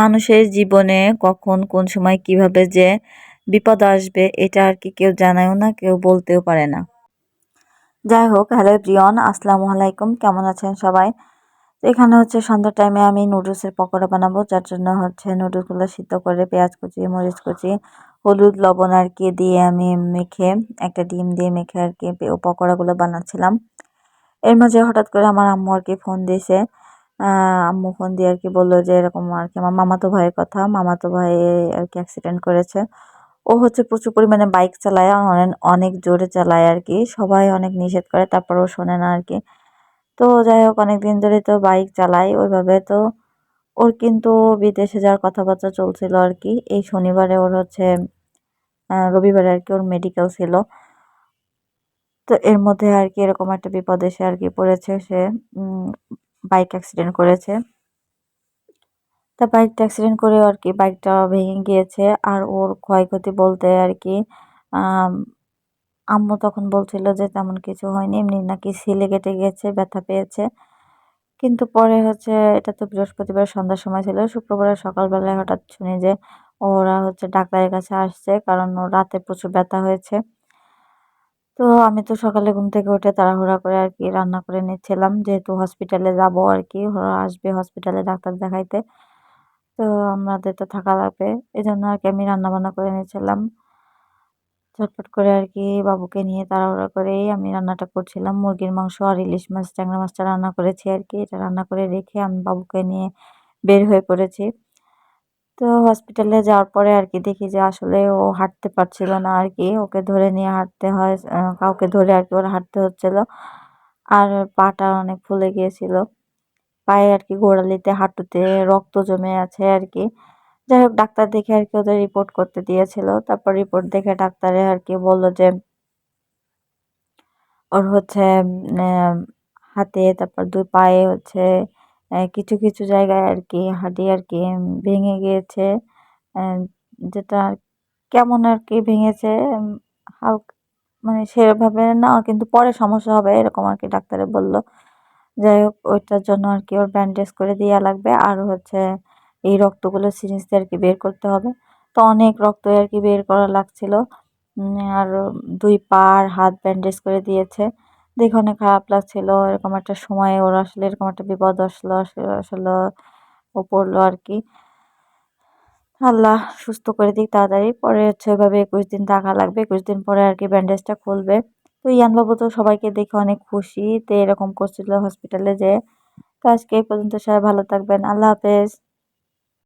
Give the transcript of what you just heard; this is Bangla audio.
মানুষের জীবনে কখন কোন সময় কীভাবে যে বিপদ আসবে, এটা আর কি কেউ জানায়ও না, কেউ বলতেও পারে না। যাই হোক, হ্যালো প্রিয়ন আসসালামু আলাইকুম, কেমন আছেন সবাই? এখানে হচ্ছে সন্ধ্যার টাইমে আমি নুডলসের পকোড়া বানাবো, যার জন্য হচ্ছে নুডলসগুলো সিদ্ধ করে পেঁয়াজ কুচি, মরিচ কুচি, হলুদ, লবণ আর কি দিয়ে আমি মেখে, একটা ডিম দিয়ে মেখে আর কি পকোড়াগুলো বানাচ্ছিলাম। এর মাঝে হঠাৎ করে আমার আম্মু আর কি ফোন দিয়েছে আম্মু ফোন দিয়ে আর কি বলল যে এরকম আর কি। আমার মামাতো ভাইয়ের কথা, মামাতো ভাই আর কি অ্যাক্সিডেন্ট করেছে। ও হচ্ছে প্রচুর পরিমাণে বাইক চালায়, অনেক জোরে চালায় আর কি। সবাই অনেক নিষেধ করে, তারপর ও শোনে না আর কি। তো যাই হোক অনেক দিন ধরে তো বাইক চালাই ওইভাবে তো ওর কিন্তু বিদেশে যাওয়ার কথাবার্তা চলছিল আর কি। এই শনিবারে ওর হচ্ছে রবিবারে আর কি ওর মেডিকেল ছিল। তো এর মধ্যে আর কি এরকম একটা বিপদ এসে আর কি পড়েছে সে। বাইক অ্যাক্সিডেন্ট করেছে। তা বাইকটা অ্যাক্সিডেন্ট করে আর কি বাইকটা ভেঙে গিয়েছে আর ওর ক্ষয়ক্ষতি বলতে আর কি আম্মু তখন বলছিল যে তেমন কিছু হয়নি, এমনি নাকি সিলে কেটে গেছে, ব্যথা পেয়েছে। কিন্তু পরে হচ্ছে, এটা তো বৃহস্পতিবার সন্ধ্যার সময় ছিল, শুক্রবারের সকালবেলায় হঠাৎ শুনি যে ওরা হচ্ছে ডাক্তারের কাছে আসছে, কারণ ওর রাতে প্রচুর ব্যথা হয়েছে। তো আমি তো সকালে ঘুম থেকে উঠে তাড়াহুড়া করে আর কি রান্না করে নিচ্ছিলাম। যেহেতু হসপিটালে যাব আর কি আসবে হসপিটালে ডাক্তার দেখাইতে। তো আমাদের তো থাকা লাগবে এই জন্য আর কি আমি রান্না বান্না করে নিয়েছিলাম ঝটপট করে আর কি বাবুকে নিয়ে তাড়াহুড়া করেই আমি রান্নাটা করছিলাম। মুরগির মাংস আর ইলিশ মাছ, ট্যাংরা মাছটা রান্না করেছি আর কি। এটা রান্না করে রেখে আমি বাবুকে নিয়ে বের হয়ে পড়েছি। তো হসপিটালে যাওয়ার পরে আর কি দেখি যে আসলে ও হাঁটতে পারছিল না আর কি। ওকে ধরে নিয়ে হাঁটতে হয় কাউকে ধরে আর কি ওর হাঁটতে হচ্ছিল। আর পাটা অনেক ফুলে গিয়েছিল। পায়ে আর কি গোড়ালিতে, হাঁটুতে রক্ত জমে আছে আর কি। যাই হোক, ডাক্তার দেখে আর কি ওদের রিপোর্ট করতে দিয়েছিল। তারপর রিপোর্ট দেখে ডাক্তারে আর কি বলল যে ওর হচ্ছে হাতে, তারপর দুই পায়ে হচ্ছে কিছু কিছু জায়গায় আর কি হাঁটি আর কি ভেঙে গিয়েছে। যেটা কেমন আর কি ভেঙেছে হালকা মানে সেভাবে না, কিন্তু পরে সমস্যা হবে, এরকম আর কি ডাক্তারে বলল। যাই হোক, ওইটার জন্য আর কি ওর ব্যান্ডেজ করে দেওয়া লাগবে। আর হচ্ছে এই রক্তগুলো সিরিঞ্জ দিয়ে আর কি বের করতে হবে। তো অনেক রক্ত আর কি বের করা লাগছিল। আর দুই পা আর হাত ব্যান্ডেজ করে দিয়েছে। দেখে অনেক খারাপ লাগছিল। এরকম একটা সময় ওর আসলে এরকম একটা বিপদ আসলো আসলে ও পড়ল আর কি আল্লাহ সুস্থ করে দিক তাড়াতাড়ি। পরে হচ্ছে ওইভাবে একুশ দিন থাকা লাগবে। একুশ দিন পরে আর কি ব্যান্ডেজটা খুলবে। তো ইয়ানবাবু তো সবাইকে দেখে অনেক খুশি। তো এরকম করছিল হসপিটালে যে। তো আজকে এই পর্যন্ত সবাই ভালো থাকবেন। আল্লাহ হাফেজ।